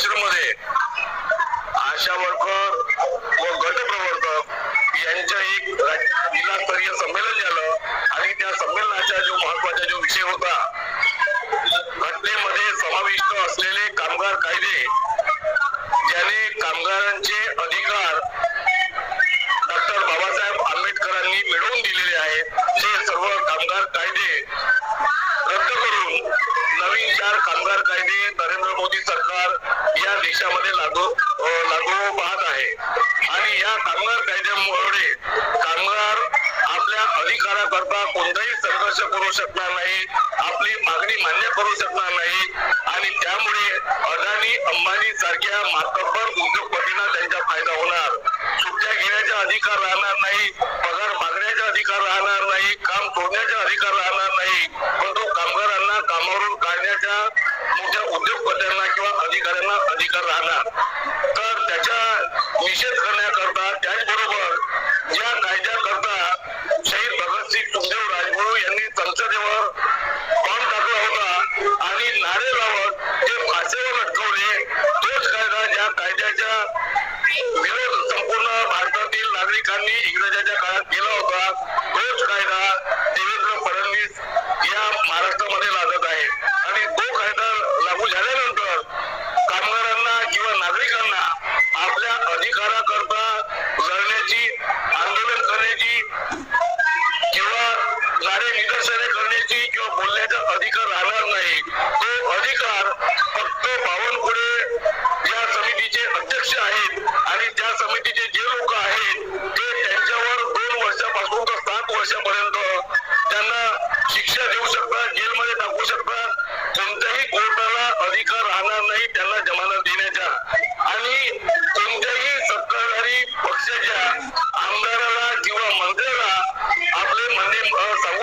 आश्रममध्ये आशा worker व गटप्रवर्तक यांचं एक जिल्हास्तरीय संमेलन झालं. आणि त्या संमेलनाचा जो महत्त्वाचा जो विषय होता घटनेमध्ये समाविष्ट असलेले कामगार कायदे ज्याने कामगारांचे अधिकार डॉक्टर बाबासाहेब आंबेडकरांनी मिळवून दिलेले आहेत ते सर्व कामगार कायदे रद्द करून नवीन चार कामगार कायदे नरेंद्र मोदी सरकार या देशामध्ये लागू लागू पाहत आहे. आणि या कामगार कायद्यामुळे कामगार आपल्या अधिकाराकरता कोणताही संघर्ष करू शकणार नाही आपली मागणी मान्य करू शकणार नाही. आणि त्यामुळे अदानी अंबानी सारख्या मातब्बर उद्योगपतींना त्यांचा फायदा होणार. सुट्ट्या घेण्याचा अधिकार राहणार नाही पगार मागण्याचा अधिकार राहणार नाही काम सोडण्याचा अधिकार राहणार नाही. पण तो कामगारांना कामावरून काढण्याचा मोठ्या उद्योगपत्यांना किंवा अधिकाऱ्यांना अधिकार राहणार. तर त्याचा निषेध करण्याकरता त्याचबरोबर या कायद्याकरता शहीद भगतसिंग सुखदेव राजगुरू यांनी संसदेवर फॉर्म टाकला होता आणि नारे लावत ते फासेवर अटकवले तोच कायदा ज्या कायद्याच्या विरोध संपूर्ण भारतातील नागरिकांनी इंग्रजाच्या काळात केला होता तोच कायदा आपल्या करता करण्याची आंदोलन करण्याची किंवा नारे निदर्शने करण्याची किंवा बोलण्याचा अधिकार राहणार नाही. तो अधिकार फक्त बावनकुळे या समितीचे अध्यक्ष आहेत.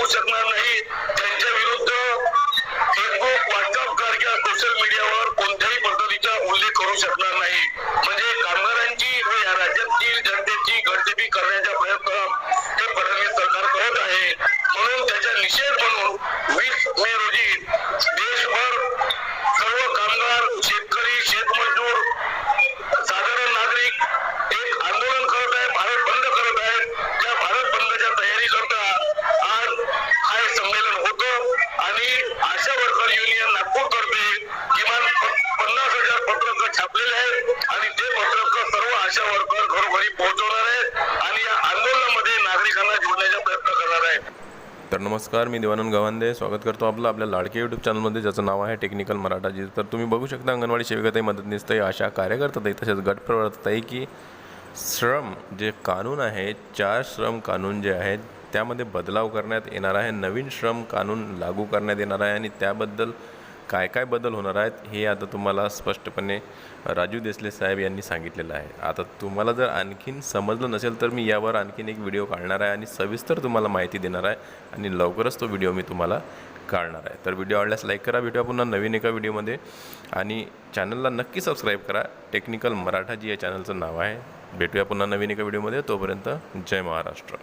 अ, शकणार नाही. त्यांच्या विरुद्ध फेसबुक व्हॉट्सअप सारख्या सोशल मीडियावर कोणत्याही पद्धतीचा उल्लेख करू शकणार नाही. वर्कर युनियन नागपूर तर्फे किमान पन्नास हजार पत्रक छापलेले आहेत आणि ते पत्रक सर्व आशा वर्कर घरोघरी पोहोचवणार आहेत आणि या आंदोलनामध्ये नागरिकांना जोडण्याचा प्रयत्न करणार आहेत. तर नमस्कार मी देवानंद गवांदे. स्वागत करतो आपलं आपल्या लाडके यूट्यूब चॅनलमध्ये ज्याचं नाव आहे टेक्निकल मराठाजी तर तुम्ही बघू शकता अंगणवाडी सेविकाताई मदतनीसताई आशा कार्यकर्ताताई तसेच गट प्रवर्तताई की श्रम जे कानून आहे चार श्रम कानून जे आहेत त्यामध्ये बदलाव करण्यात येणार आहे. नवीन श्रम कानून लागू करण्यात येणार आहे आणि त्याबद्दल काय काय बदल होणार आहेत हे आता तुम्हाला स्पष्टपणे राजू देसले साहेब यांनी सांगितलेलं आहे. आता तुम्हाला जर आणखीन समजलं नसेल तर मी यावर आणखीन एक व्हिडिओ काढणार आहे आणि सविस्तर तुम्हाला माहिती देणार आहे आणि लवकरच तो व्हिडिओ मी तुम्हाला काढणार आहे. तर व्हिडिओ आवडल्यास लाईक करा भेटूया पुन्हा नवीन एका व्हिडिओमध्ये आणि चॅनलला नक्की सबस्क्राईब करा. टेक्निकल मराठा जी या चॅनलचं नाव आहे. भेटूया पुन्हा नवीन एका व्हिडिओमध्ये. तोपर्यंत जय महाराष्ट्र.